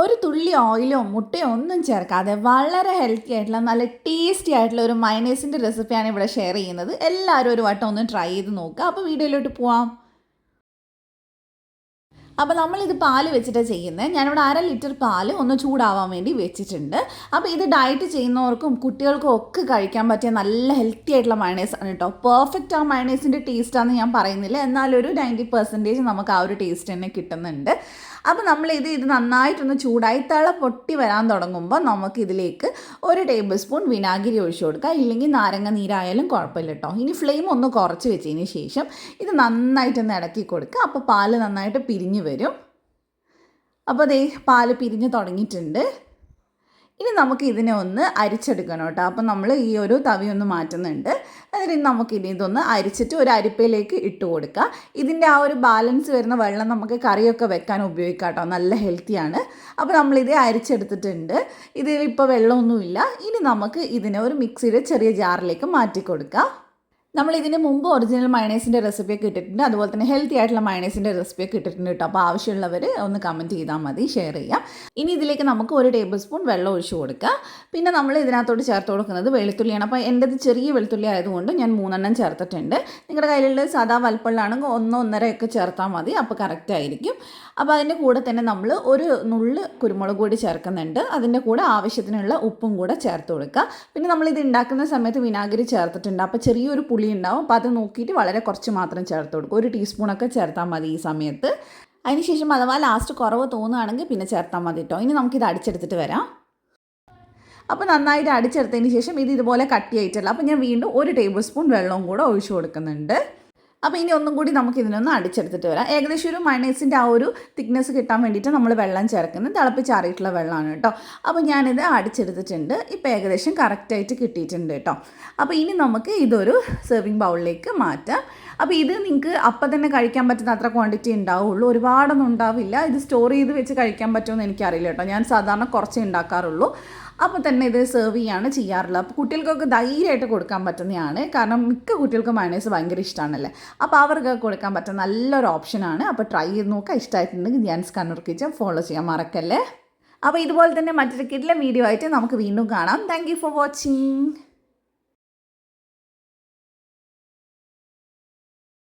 ഒരു തുള്ളി ഓയിലോ മുട്ടയോ ഒന്നും ചേർക്കാതെ വളരെ ഹെൽത്തി ആയിട്ടുള്ള നല്ല ടേസ്റ്റി ആയിട്ടുള്ള ഒരു മയനൈസിന്റെ റെസിപ്പിയാണ് ഇവിടെ ഷെയർ ചെയ്യുന്നത്. എല്ലാവരും ഒരു വട്ടം ഒന്ന് ട്രൈ ചെയ്ത് നോക്കുക അപ്പോൾ വീഡിയോയിലോട്ട് പോവാം. അപ്പോൾ നമ്മളിത് പാൽ വെച്ചിട്ടാണ് ചെയ്യുന്നത് ഞാനിവിടെ അര ലിറ്റർ പാൽ ഒന്ന് ചൂടാവാൻ വേണ്ടി വെച്ചിട്ടുണ്ട്. അപ്പോൾ ഇത് ഡയറ്റ് ചെയ്യുന്നവർക്കും കുട്ടികൾക്കും ഒക്കെ കഴിക്കാൻ പറ്റിയ നല്ല ഹെൽത്തി ആയിട്ടുള്ള മയണൈസ് ആണ് കേട്ടോ പെർഫെക്റ്റ് ആ മയണൈസിന്റെ ടേസ്റ്റാണെന്ന് ഞാൻ പറയുന്നില്ല. എന്നാലൊരു നയന്റി പെർസെന്റേജ് നമുക്ക് ആ ഒരു ടേസ്റ്റ് തന്നെ കിട്ടുന്നുണ്ട്. അപ്പോൾ നമ്മൾ ഇത് ഇത് നന്നായിട്ടൊന്ന് ചൂടായി തള പൊട്ടി വരാൻ തുടങ്ങുമ്പോൾ നമുക്ക് ഇതിലേക്ക് ഒരു ടേബിൾ സ്പൂൺ വിനാഗിരി ഒഴിച്ചു കൊടുക്കുക ഇല്ലെങ്കിൽ നാരങ്ങ നീരായാലും കുഴപ്പമില്ല കേട്ടോ ഇനി ഫ്ലെയിം ഒന്ന് കുറച്ച് വെച്ചതിന് ശേഷം ഇത് നന്നായിട്ടൊന്ന് ഇടക്കി കൊടുക്കുക. അപ്പോൾ പാൽ നന്നായിട്ട് പിരിഞ്ഞ് വരും. അപ്പോൾ അതേ പാൽ പിരിഞ്ഞ് തുടങ്ങിയിട്ടുണ്ട്. ഇനി നമുക്ക് ഇതിനെ ഒന്ന് അരിച്ചെടുക്കണം കേട്ടോ. അപ്പം നമ്മൾ ഈ ഒരു തവി ഒന്ന് മാറ്റുന്നുണ്ട്. എന്നിട്ട് നമുക്ക് ഇനി ഇതൊന്ന് അരിച്ചിട്ട് ഒരു അരിപ്പയിലേക്ക് ഇട്ട് കൊടുക്കുക ഇതിന്റെ ആ ഒരു ബാലൻസ് വരുന്ന വെള്ളം നമുക്ക് കറിയൊക്കെ വെക്കാൻ ഉപയോഗിക്കാം കേട്ടോ. നല്ല ഹെൽത്തിയാണ് അപ്പോൾ നമ്മൾ നമ്മളിത് അരിച്ചെടുത്തിട്ടുണ്ട്. ഇതിൽ ഇപ്പോൾ വെള്ളമൊന്നുമില്ല. ഇനി നമുക്ക് ഇതിനെ ഒരു മിക്സിയുടെ ചെറിയ ജാറിലേക്ക് മാറ്റി കൊടുക്കാം. നമ്മൾ ഇതിന് മുമ്പ് ഒറിജിനൽ മയണൈസിന്റെ റെസിപ്പിയൊക്കെ ഇട്ടിട്ടുണ്ട്. അതുപോലെ തന്നെ ഹെൽത്തി ആയിട്ടുള്ള മയണൈസിന്റെ റെസിപ്പിയൊക്കെ ഇട്ടിട്ടുണ്ട് കേട്ടോ. അപ്പോൾ ആവശ്യമുള്ളവർ ഒന്ന് കമന്റ് ചെയ്താൽ മതി ഷെയർ ചെയ്യാം. ഇനി ഇതിലേക്ക് നമുക്ക് ഒരു ടേബിൾ സ്പൂൺ വെള്ളം ഒഴിച്ച് കൊടുക്കുക പിന്നെ നമ്മൾ ഇതിനകത്തോട്ട് ചേർത്ത് കൊടുക്കുന്നത് വെളുത്തുള്ളിയാണ്. അപ്പോൾ എന്റെത് ചെറിയ വെളുത്തുള്ളി ആയതുകൊണ്ട് ഞാൻ മൂന്നെണ്ണം ചേർത്തിട്ടുണ്ട്. നിങ്ങളുടെ കയ്യിലുള്ള സാധാ വൽപ്പള്ളാണെങ്കിൽ ഒന്നോ ഒന്നരയൊക്കെ ചേർത്താൽ മതി. അപ്പോൾ കറക്റ്റ് ആയിരിക്കും. അപ്പോൾ അതിന്റെ കൂടെ തന്നെ നമ്മൾ ഒരു നുള്ള് കുരുമുളക് കൂടി ചേർക്കുന്നുണ്ട്. അതിന്റെ കൂടെ ആവശ്യത്തിനുള്ള ഉപ്പും കൂടെ ചേർത്ത് കൊടുക്കുക പിന്നെ നമ്മളിത് ഉണ്ടാക്കുന്ന സമയത്ത് വിനാഗിരി ചേർത്തിട്ടുണ്ട്. അപ്പോൾ ചെറിയൊരു പുളി ഉണ്ടാവും അപ്പോൾ അത് നോക്കിയിട്ട് വളരെ കുറച്ച് മാത്രം ചേർത്ത് കൊടുക്കും. ഒരു ടീസ്പൂണൊക്കെ ചേർത്താൽ മതി ഈ സമയത്ത്. അതിനുശേഷം അഥവാ ലാസ്റ്റ് കുറവ് തോന്നുകയാണെങ്കിൽ പിന്നെ ചേർത്താൽ മതി കേട്ടോ. ഇനി നമുക്കിത് അടിച്ചെടുത്തിട്ട് വരാം. അപ്പോൾ നന്നായിട്ട് അടിച്ചെടുത്തതിന് ശേഷം ഇത് ഇതുപോലെ കട്ടിയായിട്ടല്ല. അപ്പോൾ ഞാൻ വീണ്ടും ഒരു ടേബിൾ സ്പൂൺ വെള്ളവും കൂടെ ഒഴിച്ചു കൊടുക്കുന്നുണ്ട്. അപ്പോൾ ഇനി ഒന്നും കൂടി നമുക്ക് ഇതിനൊന്ന് അടിച്ചെടുത്തിട്ട് വരാം. ഏകദേശം ഒരു മയണൈസിന്റെ ആ ഒരു തിക്നെസ് കിട്ടാൻ വേണ്ടിയിട്ട് നമ്മൾ വെള്ളം ചേർക്കുന്നത് തിളപ്പിച്ചാറിയിട്ടുള്ള വെള്ളമാണ് കേട്ടോ. അപ്പോൾ ഞാനിത് അടിച്ചെടുത്തിട്ടുണ്ട്. ഇപ്പോൾ ഏകദേശം കറക്റ്റായിട്ട് കിട്ടിയിട്ടുണ്ട് കേട്ടോ. അപ്പോൾ ഇനി നമുക്ക് ഇതൊരു സെർവിങ് ബൗളിലേക്ക് മാറ്റാം. അപ്പോൾ ഇത് നിങ്ങൾക്ക് അപ്പം തന്നെ കഴിക്കാൻ പറ്റുന്ന അത്ര ക്വാണ്ടിറ്റി ഉണ്ടാവുള്ളൂ. ഒരുപാടൊന്നും ഉണ്ടാവില്ല. ഇത് സ്റ്റോർ ചെയ്ത് വെച്ച് കഴിക്കാൻ പറ്റുമെന്ന് എനിക്കറിയില്ല കേട്ടോ. ഞാൻ സാധാരണ കുറച്ചേ ഉണ്ടാക്കാറുള്ളൂ. അപ്പോൾ തന്നെ ഇത് സെർവ് ചെയ്യാണ് ചെയ്യാറുള്ളത്. അപ്പോൾ കുട്ടികൾക്കൊക്കെ ധൈര്യമായിട്ട് കൊടുക്കാൻ പറ്റുന്നതാണ്. കാരണം മിക്ക കുട്ടികൾക്കും മയണൈസ് ഭയങ്കര ഇഷ്ടമാണല്ലേ? അപ്പോൾ അവർക്ക് കൊടുക്കാൻ പറ്റുന്ന നല്ലൊരു ഓപ്ഷനാണ് അപ്പോൾ ട്രൈ ചെയ്ത് നോക്കുക ഇഷ്ടമായിട്ടുണ്ടെങ്കിൽ ധ്യാൻസ് കണ്ണൂർ കിച്ചൻ ഫോളോ ചെയ്യാൻ മറക്കല്ലേ? അപ്പോൾ ഇതുപോലെ തന്നെ മറ്റൊരു കിഡിലെ വീഡിയോ ആയിട്ട് നമുക്ക് വീണ്ടും കാണാം. Thank for watching